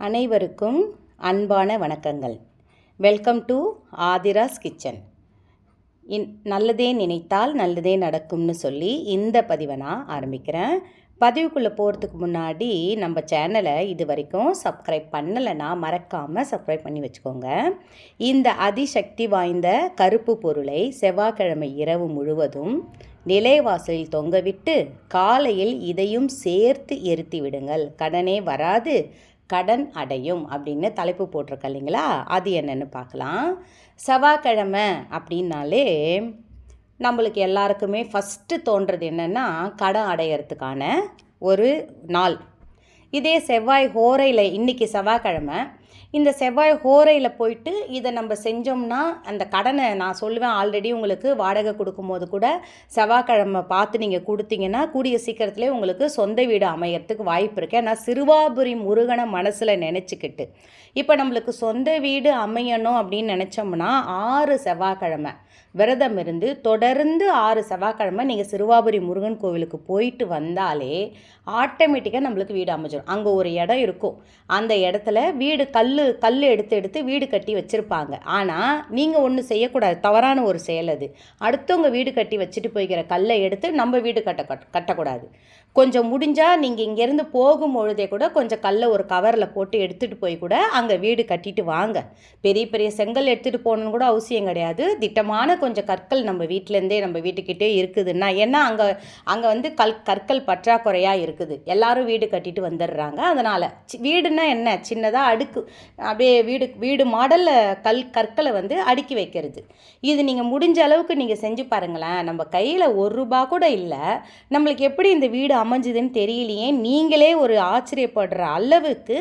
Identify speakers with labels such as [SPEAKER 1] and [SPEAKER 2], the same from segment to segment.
[SPEAKER 1] அனைவருக்கும் அன்பான வணக்கங்கள். Welcome to Aathira's kitchen in நல்லதே நினைத்தால் நல்லதே நடக்கும்னு சொல்லி இந்த பதிவை நான் ஆரம்பிக்கிறேன். பதிவுக்குள்ளே போகிறதுக்கு முன்னாடி நம்ம சேனலை இது வரைக்கும் சப்ஸ்கிரைப் பண்ணலைன்னா மறக்காமல் சப்ஸ்கிரைப் பண்ணி வச்சுக்கோங்க. இந்த அதிசக்தி வாய்ந்த கருப்பு பொருளை செவ்வாய்க்கிழமை இரவு முழுவதும் நிலைவாசலில் தொங்கவிட்டு காலையில் இதையும் சேர்த்து எரித்து விடுங்கள். கடனே வராது. கடன் அடையும் அப்படின்னு தலைப்பு போட்டிருக்க இல்லைங்களா? அது என்னென்னு பார்க்கலாம். செவ்வாய்க்கிழமை அப்படின்னாலே நம்மளுக்கு எல்லாருக்குமே ஃபஸ்ட்டு தோன்றது என்னென்னா கடன் அடையிறதுக்கான ஒரு நாள். இதே செவ்வாய் ஹோரையில் இன்றைக்கி செவ்வாய்க்கிழமை இந்த செவ்வாய் ஹோரையில் போயிட்டு இதை நம்ம செஞ்சோம்னா அந்த கடனை நான் சொல்லுவேன் ஆல்ரெடி உங்களுக்கு வாடகை கொடுக்கும்போது கூட செவ்வாய்க்கிழமை பார்த்து நீங்கள் கொடுத்தீங்கன்னா கூடிய சீக்கிரத்துலேயே உங்களுக்கு சொந்த வீடு அமையறதுக்கு வாய்ப்பு இருக்குது ஏன்னா சிறுவாபுரி முருகனை மனசில் நினச்சிக்கிட்டு. இப்போ நம்மளுக்கு சொந்த வீடு அமையணும் அப்படின்னு நினச்சோம்னா ஆறு செவ்வாய்க்கிழமை விரதம் இருந்து தொடர்ந்து ஆறு செவ்வாய்க்கிழமை நீங்கள் சிறுவாபுரி முருகன் கோவிலுக்கு போயிட்டு வந்தாலே ஆட்டோமேட்டிக்காக நம்மளுக்கு வீடு அமைஞ்சிடும் அங்கே ஒரு இடம் இருக்கும். அந்த இடத்துல வீடு கல் கல் எடுத்து எடுத்து வீடு கட்டி வச்சுருப்பாங்க. ஆனால் நீங்கள் ஒன்று செய்யக்கூடாது. தவறான ஒரு செயல் அது. அடுத்தவங்க வீடு கட்டி வச்சுட்டு போய்க்கிற கல்லை எடுத்து நம்ம வீடு கட்ட கட்டக்கூடாது. கொஞ்சம் முடிஞ்சால் நீங்கள் இங்கேருந்து போகும்பொழுதே கூட கொஞ்சம் கல்லை ஒரு கவரில் போட்டு எடுத்துகிட்டு போய் கூட அங்கே வீடு கட்டிட்டு வாங்க. பெரிய பெரிய செங்கல் எடுத்துகிட்டு போகணுன்னு கூட அவசியம் கிடையாது. திட்டமான கொஞ்சம் கற்கள் நம்ம வீட்டிலேருந்தே நம்ம வீட்டுக்கிட்டே இருக்குதுன்னா ஏன்னா அங்கே அங்கே வந்து கல் கற்கள் பற்றாக்குறையாக இருக்குது. எல்லாரும் வீடு கட்டிட்டு வந்துடுறாங்க. அதனால் வீடுனா என்ன? சின்னதாக அடுக்கு அப்படியே வீடு வீடு மாடலில் கல் கற்களை வந்து அடுக்கி வைக்கிறது. இது நீங்கள் முடிஞ்ச அளவுக்கு நீங்கள் செஞ்சு பாருங்களேன். நம்ம கையில் ஒரு ரூபா கூட இல்லை. நம்மளுக்கு எப்படி இந்த வீடு அமைஞ்சுதுன்னு தெரியலையே நீங்களே ஒரு ஆச்சரியப்படுற அளவுக்கு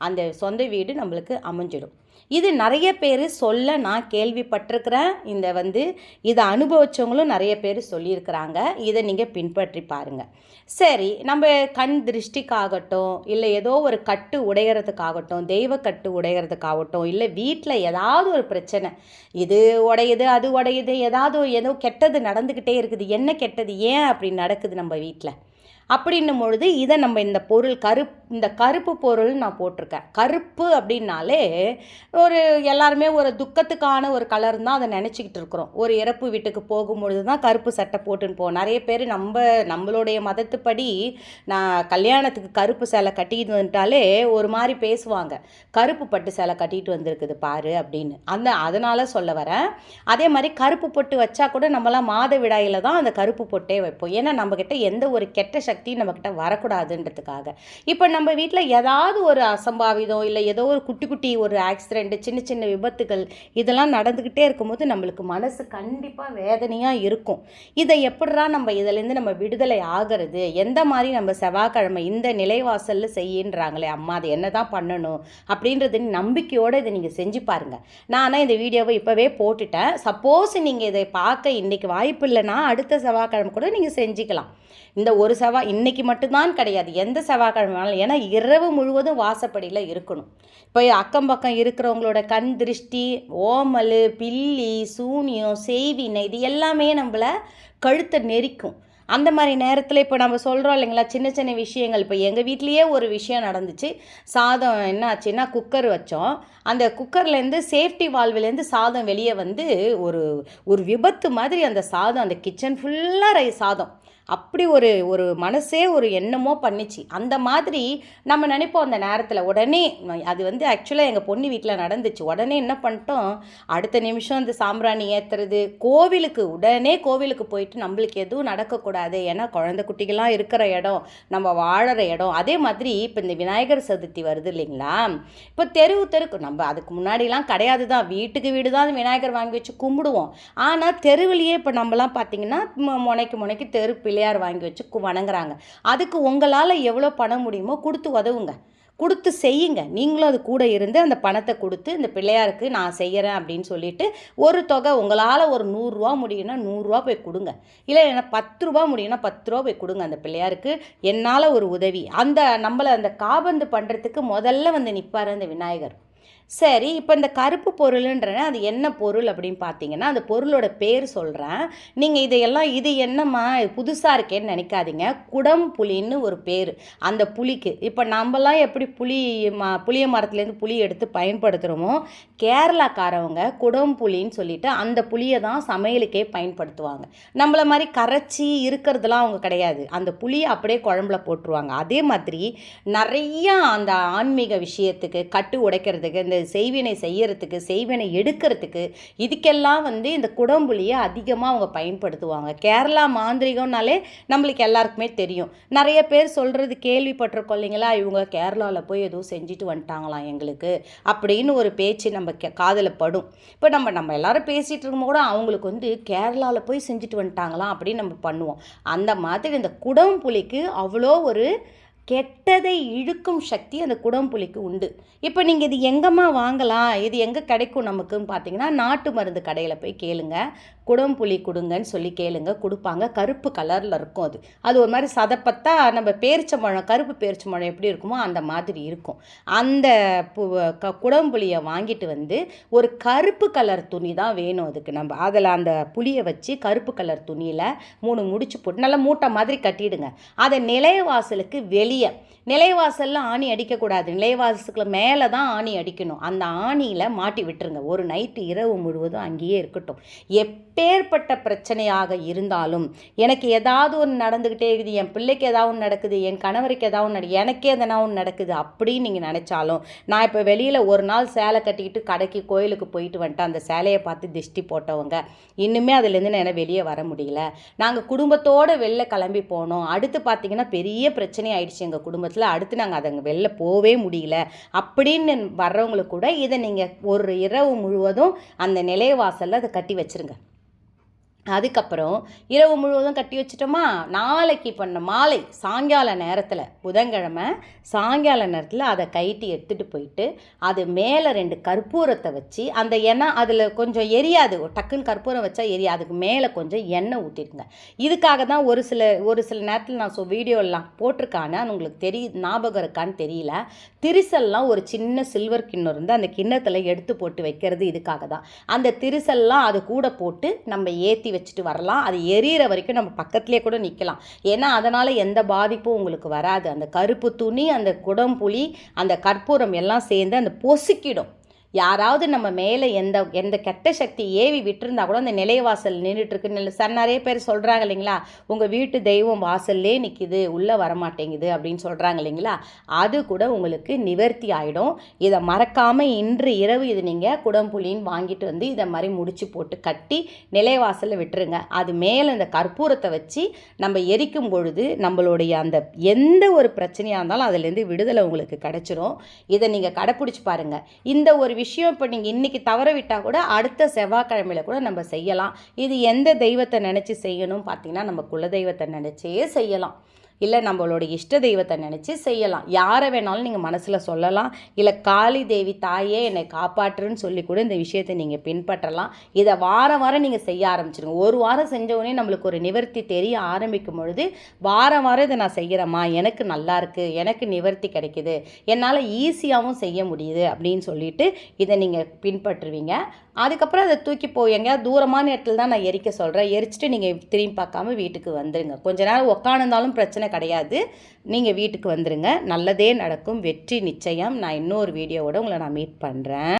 [SPEAKER 1] அந்த சொந்த வீடு நம்மளுக்கு அமைஞ்சிடும். இது நிறைய பேர் சொல்ல நான் கேள்விப்பட்டிருக்கிறேன். இந்த வந்து இதை அனுபவிச்சவங்களும் நிறைய பேர் சொல்லியிருக்கிறாங்க. இதை நீங்கள் பின்பற்றி பாருங்கள் சரி நம்ம கண் திருஷ்டிக்காகட்டும் இல்லை ஏதோ ஒரு கட்டு உடையறதுக்காகட்டும் தெய்வ கட்டு உடைகிறதுக்காகட்டும் இல்லை வீட்டில் ஏதாவது ஒரு பிரச்சனை இது உடையுது அது உடையுது ஏதாவது ஏதோ கெட்டது நடந்துக்கிட்டே இருக்குது என்ன கெட்டது ஏன் அப்படி நடக்குது நம்ம வீட்டில் அப்படின்னும் பொழுது இதை நம்ம இந்த பொருள் கருப் இந்த கருப்பு பொருள் நான் போட்டிருக்கேன். கருப்பு அப்படின்னாலே ஒரு எல்லாருமே ஒரு துக்கத்துக்கான ஒரு கலர் தான் அதை நினச்சிக்கிட்டு இருக்கிறோம். ஒரு இறப்பு வீட்டுக்கு போகும்பொழுது தான் கருப்பு சட்டை போட்டுன்னு போவோம் நிறைய பேர் நம்ம நம்மளுடைய மதத்துப்படி நான் கல்யாணத்துக்கு கருப்பு சேலை கட்டிட்டு வந்துட்டாலே ஒரு மாதிரி பேசுவாங்க. கருப்பு பட்டு சேலை கட்டிட்டு வந்திருக்குது பாரு அப்படின்னு. அந்த அதனால் சொல்ல வரேன். அதே மாதிரி கருப்பு பொட்டு வச்சா கூட நம்மளாம் மாத விடாயில் தான் அந்த கருப்பு பொட்டே வைப்போம். ஏன்னா நம்மக்கிட்ட எந்த ஒரு கெட்ட சக்தியும் நம்மக்கிட்ட வரக்கூடாதுன்றதுக்காக. இப்போ நம்ம வீட்டில் ஏதாவது ஒரு அசம்பாவிதம் இல்லை ஏதோ ஒரு குட்டி குட்டி ஒரு ஆக்சிடெண்ட்டு சின்ன சின்ன விபத்துகள் இதெல்லாம் நடந்துக்கிட்டே இருக்கும்போது நம்மளுக்கு மனசு கண்டிப்பாக வேதனையாக இருக்கும். இதை எப்படிடா நம்ம இதிலேருந்து நம்ம விடுதலை ஆகிறது? எந்த மாதிரி நம்ம செவ்வாய்க்கிழமை இந்த நிலைவாசலில் செய்யின்றாங்களே அம்மா அது என்ன தான் பண்ணணும்? அப்படின்றது நம்பிக்கையோடு இதை நீங்கள் செஞ்சு பாருங்கள் நான் ஆனால் இந்த வீடியோவை இப்போவே போட்டுட்டேன். சப்போஸ் நீங்கள் இதை பார்க்க இன்றைக்கி வாய்ப்பு இல்லைன்னா அடுத்த செவ்வாய்க்கிழமை கூட நீங்கள் செஞ்சுக்கலாம். இந்த ஒரு செவ்வாய் இன்றைக்கி மட்டும்தான் கிடையாது. எந்த செவ்வாய்க்கிழமை ஏன்னா இரவு முழுவதும் வாசப்படியில் இருக்கணும். இப்போ அக்கம் பக்கம் இருக்கிறவங்களோட கண் திருஷ்டி ஓமல் பில்லி சூனியம் செய்வினை இது எல்லாமே நம்மளை கழுத்தை நெரிக்கும். அந்த மாதிரி நேரத்தில் இப்போ நம்ம சொல்கிறோம் இல்லைங்களா சின்ன சின்ன விஷயங்கள். இப்போ எங்கள் வீட்லேயே ஒரு விஷயம் நடந்துச்சு. சாதம் என்ன ஆச்சுன்னா குக்கர் வச்சோம். அந்த குக்கர்லேருந்து சேஃப்டி வால்விலேருந்து சாதம் வெளியே வந்து ஒரு ஒரு விபத்து மாதிரி அந்த சாதம் அந்த கிச்சன் ஃபுல்லாக ரை சாதம். அப்படி ஒரு ஒரு மனசே ஒரு எண்ணமோ பண்ணிச்சு. அந்த மாதிரி நம்ம நினைப்போம் அந்த நேரத்தில். உடனே அது வந்து ஆக்சுவலாக எங்கள் பொண்ணு வீட்டில் நடந்துச்சு. உடனே என்ன பண்ணிட்டோம்? அடுத்த நிமிஷம் அந்த சாம்பிராணி ஏற்றுறது கோவிலுக்கு உடனே கோவிலுக்கு போயிட்டு நம்மளுக்கு எதுவும் நடக்கக்கூடாது. ஏன்னா குழந்தை குட்டிகள்லாம் இருக்கிற இடம் நம்ம வாழற இடம். அதே மாதிரி இப்போ இந்த விநாயகர் சதுர்த்தி வருது இல்லைங்களா? இப்போ தெருவு தெருக்கு நம்ம அதுக்கு முன்னாடிலாம் கிடையாது தான் வீட்டுக்கு வீடு தான் விநாயகர் வாங்கி வச்சு கும்பிடுவோம். ஆனால் தெருவிலேயே இப்போ நம்மலாம் பார்த்தீங்கன்னா முனைக்கு முனைக்கு தெரு பிள்ளையார் வாங்கி வச்சு வணங்குறாங்க. அதுக்கு உங்களால் எவ்வளோ பண்ண முடியுமோ கொடுத்து உதவுங்க. கொடுத்து செய்யுங்க. நீங்களும் அது கூட இருந்து அந்த பணத்தை கொடுத்து இந்த பிள்ளையாருக்கு நான் செய்கிறேன் அப்படின்னு சொல்லிட்டு ஒரு தொகை உங்களால் ஒரு நூறுரூவா முடியும்னா நூறுரூவா போய் கொடுங்க. இல்லை என்ன பத்து ரூபா முடியும்னா பத்து ரூபா போய் கொடுங்க அந்த பிள்ளையாருக்கு. என்னால் ஒரு உதவி. அந்த நம்மளை அந்த காபந்து பண்ணுறதுக்கு முதல்ல வந்து நிற்பார் அந்த விநாயகர். சரி இப்போ இந்த கருப்பு பொருளுன்ற அது என்ன பொருள் அப்படின்னு பார்த்தீங்கன்னா அந்த பொருளோட பேர் சொல்கிறேன் நீங்கள் இதையெல்லாம் இது என்னம்மா இது புதுசாக இருக்கேன்னு நினைக்காதீங்க. குடம் புளின்னு ஒரு பேர். அந்த புளிக்கு இப்போ நம்மலாம் எப்படி புளி ம புளிய மரத்துலேருந்து புளி எடுத்து பயன்படுத்துகிறோமோ கேரளாக்காரவங்க குடம் புளின்னு சொல்லிட்டு அந்த புளியை தான் சமையலுக்கே பயன்படுத்துவாங்க. நம்மள மாதிரி கரைச்சி இருக்கிறதுலாம் அவங்க கிடையாது. அந்த புளியை அப்படியே குழம்புல போட்டுருவாங்க. அதே மாதிரி நிறையா அந்த ஆன்மீக விஷயத்துக்கு கட்டு உடைக்கிறதுக்கு இந்த செய்வினை செய்யறதுக்கு செய்வினை எடுக்கிறதுக்கு இதுக்கெல்லாம் வந்து இந்த குடம்புலியை அதிகமாக அவங்க பயன்படுத்துவாங்க. கேரளா மாந்திரிகம்னாலே நம்மளுக்கு எல்லாருக்குமே தெரியும். நிறைய பேர் சொல்கிறது கேள்விப்பட்டிருக்கோம் இல்லைங்களா? இவங்க கேரளாவில் போய் எதுவும் செஞ்சுட்டு வந்துட்டாங்களாம் எங்களுக்கு அப்படின்னு ஒரு பேச்சு நம்ம காதில் படும். இப்போ நம்ம நம்ம எல்லாரும் பேசிகிட்டு இருக்கும்போது கூட அவங்களுக்கு வந்து கேரளாவில் போய் செஞ்சுட்டு வந்துட்டாங்களாம் அப்படின்னு நம்ம பண்ணுவோம். அந்த மாதிரி இந்த குடம்புலிக்கு அவ்வளோ ஒரு கெட்டதை இழுக்கும் சக்தி அந்த குடம்புலிக்கு உண்டு. இப்போ நீங்கள் இது எங்கம்மா வாங்கலாம்? இது எங்கே கிடைக்கும் நமக்குன்னு பார்த்தீங்கன்னா நாட்டு மருந்து கடையில் போய் கேளுங்க. குடம்புலி கொடுங்கன்னு சொல்லி கேளுங்க. கொடுப்பாங்க. கருப்பு கலரில் இருக்கும் அது. அது ஒரு மாதிரி சதப்பத்தா நம்ம பேரிச்சம்பழம் கருப்பு பேரிச்சம்பழம் எப்படி இருக்குமோ அந்த மாதிரி இருக்கும். அந்த பு க வாங்கிட்டு வந்து ஒரு கருப்பு கலர் துணி தான் வேணும் அதுக்கு. நம்ம அதில் அந்த புளியை வச்சு கருப்பு கலர் துணியில் மூணு முடிச்சு போட்டு நல்லா மூட்டை மாதிரி கட்டிடுங்க. அதை நிலைவாசலுக்கு வெளியே நிலைவாசலில் ஆணி அடிக்கக்கூடாது. நிலைவாசலுக்கு மேலே தான் ஆணி அடிக்கணும். அந்த ஆணியில் மாட்டி விட்டுருங்க. ஒரு நைட்டு இரவு முழுவதும் அங்கேயே இருக்கட்டும். எப்பேற்பட்ட பிரச்சனையாக இருந்தாலும் எனக்கு ஏதாவது ஒன்று நடந்துக்கிட்டே இருக்குது. என் பிள்ளைக்கு ஏதாவது ஒன்று நடக்குது. என் கணவருக்கு ஏதாவது ஒன்று எனக்கே எதனா ஒன்று நடக்குது அப்படின்னு நீங்கள் நினச்சாலும் நான் இப்போ வெளியில் ஒரு நாள் சேலை கட்டிக்கிட்டு கடைக்கு கோயிலுக்கு போயிட்டு வந்துட்டு அந்த சேலையை பார்த்து திஷ்டி போட்டவங்க இன்னுமே அதுலேருந்து நான் வெளியே வர முடியல. நாங்கள் குடும்பத்தோடு வெளில கிளம்பி போனோம். அடுத்து பார்த்தீங்கன்னா பெரிய பிரச்சனை ஆயிடுச்சு எங்கள் குடும்பத்தில் அடுத்து நாங்கள் அதை வெளில போகவே முடியல அப்படின்னு வர்றவங்களுக்கு கூட இதை நீங்கள் ஒரு இரவு முழுவதும் அந்த நிலைவாசலில் அதை கட்டி வச்சுருங்க. அதுக்கப்புறம் இரவு முழுவதும் கட்டி வச்சிட்டோமா? நாளைக்கு பண்ண மாலை சாயங்கால நேரத்தில் புதன்கிழமை சாயங்கால நேரத்தில் அதை கைட்டி எடுத்துகிட்டு போயிட்டு அது மேலே ரெண்டு கற்பூரத்தை வச்சு அந்த எண்ணெய் அதில் கொஞ்சம் எரியாது. டக்குன்னு கற்பூரம் வச்சா எரியாது. அதுக்கு மேலே கொஞ்சம் எண்ணெய் ஊற்றிடுங்க இதுக்காக தான் ஒரு சில ஒரு சில நேரத்தில் நான் ஸோ வீடியோலாம் போட்டிருக்கான்னு அது உங்களுக்கு தெரிய ஞாபகம் இருக்கான்னு தெரியல. திரிசல்லாம் ஒரு சின்ன சில்வர் கிண்ணம் இருந்து அந்த கிண்ணத்தில் எடுத்து போட்டு வைக்கிறது இதுக்காக தான். அந்த திரிசல்லாம் அது கூட போட்டு நம்ம ஏற்றி வச்சுட்டு வரலாம். அது எரியிற வரைக்கும் நம்ம பக்கத்துலேயே கூட நிற்கலாம் ஏன்னா அதனால் எந்த பாதிப்பும் உங்களுக்கு வராது. அந்த கருப்பு துணி அந்த குடம்புளி அந்த கற்பூரம் எல்லாம் சேர்ந்து அந்த பொசுக்கிடும். யாராவது நம்ம மேலே எந்த எந்த கெட்ட சக்தி ஏவி விட்டுருந்தா கூட அந்த நிலைவாசல் நின்றுட்டுருக்கு நில சார் நிறைய பேர் சொல்கிறாங்க இல்லைங்களா? உங்கள் வீட்டு தெய்வம் வாசல்லே நிற்கிது உள்ளே வரமாட்டேங்குது அப்படின்னு சொல்கிறாங்க இல்லைங்களா? அது கூட உங்களுக்கு நிவர்த்தி ஆகிடும் இதை மறக்காமல் இன்று இரவு இது நீங்கள் குடம்புலின்னு வாங்கிட்டு வந்து இதை மாதிரி முடிச்சு போட்டு கட்டி நிலைவாசலில் விட்டுருங்க. அது மேலே இந்த கற்பூரத்தை வச்சு நம்ம எரிக்கும் பொழுது நம்மளுடைய அந்த எந்த ஒரு பிரச்சனையாக இருந்தாலும் அதுலேருந்து விடுதலை உங்களுக்கு கிடச்சிரும். இதை நீங்கள் கடைப்பிடிச்சி பாருங்கள் இந்த ஒரு விஷயம் இப்போ நீங்கள் இன்றைக்கி தவற விட்டால் கூட அடுத்த செவ்வாய்க்கிழமையில் கூட நம்ம செய்யலாம். இது எந்த தெய்வத்தை நினச்சி செய்யணும்? பார்த்தீங்கன்னா நம்ம குலதெய்வத்தை நினச்சே செய்யலாம். இல்லை நம்மளோட இஷ்ட தெய்வத்தை நினச்சி செய்யலாம். யாரை வேணாலும் நீங்கள் மனசில் சொல்லலாம். இல்லை காளி தேவி தாயே என்னை காப்பாற்றுன்னு சொல்லி கூட இந்த விஷயத்தை நீங்கள் பின்பற்றலாம். இதை வாரம் வாரம் நீங்கள் செய்ய ஆரம்பிச்சிருங்க. ஒரு வாரம் செஞ்சவுடனே நம்மளுக்கு ஒரு நிவர்த்தி தெரிய ஆரம்பிக்கும் பொழுது வாரம் வாரம் இதை நான் செய்கிறேம்மா எனக்கு நல்லா இருக்குது எனக்கு நிவர்த்தி கிடைக்குது என்னால் ஈஸியாகவும் செய்ய முடியுது அப்படின்னு சொல்லிட்டு இதை நீங்கள் பின்பற்றுவீங்க. அதுக்கப்புறம் அதை தூக்கி போய் எங்கேயாவது தூரமான இடத்துல தான் நான் எரிக்க சொல்கிறேன் எரிச்சிட்டு நீங்கள் திரும்பி பார்க்காம வீட்டுக்கு வந்துடுங்க கொஞ்ச நேரம் உட்காந்துருந்தாலும் பிரச்சனை கிடையாது. நீங்கள் வீட்டுக்கு வந்துடுங்க நல்லதே நடக்கும். வெற்றி நிச்சயம். நான் இன்னொரு வீடியோவோட உங்களை நான் மீட் பண்ணுறேன்